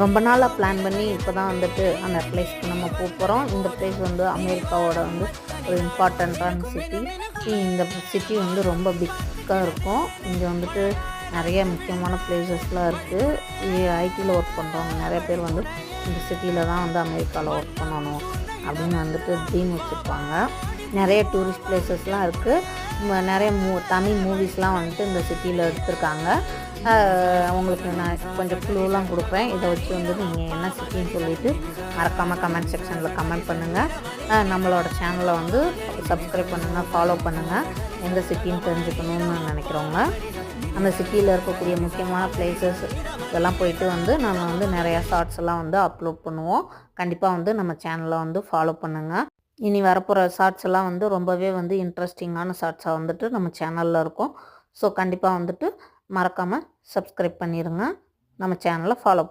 ரொம்ப நாளாக பிளான் பண்ணி இப்போ தான் வந்துட்டு அந்த பிளேஸ்க்கு நம்ம போக போகிறோம் இந்த பிளேஸ் வந்து அமெரிக்காவோட வந்து ஒரு இம்பார்ட்டண்ட்டான சிட்டி இந்த சிட்டி வந்து ரொம்ப பிக்காக இருக்கும். இங்கே வந்துட்டு நிறைய முக்கியமான பிளேசஸ்லாம் இருக்குது ஐடியில் ஒர்க் பண்ணுறவங்க நிறைய பேர் வந்து இந்த சிட்டியில் தான் வந்து அமெரிக்காவில் ஒர்க் பண்ணணும் அப்படின்னு வந்துட்டு ட்ரீம் வச்சுருப்பாங்க. நிறைய டூரிஸ்ட் பிளேசஸ்லாம் இருக்குது நிறைய மூ தமிழ் மூவிஸ்லாம் வந்துட்டு இந்த சிட்டியில் எடுத்திருக்காங்க. உங்களுக்கு நான் கொஞ்சம் க்ளூலாம் கொடுப்பேன் இதை வச்சு வந்து நீங்கள் என்ன சிட்டின்னு சொல்லிட்டு மறக்காமல் கமெண்ட் செக்ஷனில் கமெண்ட் பண்ணுங்கள் நம்மளோட சேனலை வந்து சப்ஸ்கிரைப் பண்ணுங்கள் ஃபாலோ பண்ணுங்கள் எந்த சிட்டின்னு தெரிஞ்சுக்கணும்னு நினைக்கிறவங்க. அந்த சிட்டியில் இருக்கக்கூடிய முக்கியமான பிளேசஸ் இதெல்லாம் போயிட்டு வந்து நம்ம வந்து நிறையா ஷார்ட்ஸ் எல்லாம் வந்து அப்லோட் பண்ணுவோம். கண்டிப்பாக வந்து நம்ம சேனலை வந்து ஃபாலோ பண்ணுங்கள் இனி வரப்போகிற ஷார்ட்ஸ் எல்லாம் வந்து ரொம்பவே வந்து இன்ட்ரெஸ்டிங்கான ஷார்ட்ஸாக வந்துட்டு நம்ம சேனலில் இருக்கும். ஸோ கண்டிப்பாக வந்துட்டு மறக்காமல் சப்ஸ்கிரைப் பண்ணிடுங்க நம்ம சேனலை ஃபாலோ பண்ணுங்கள்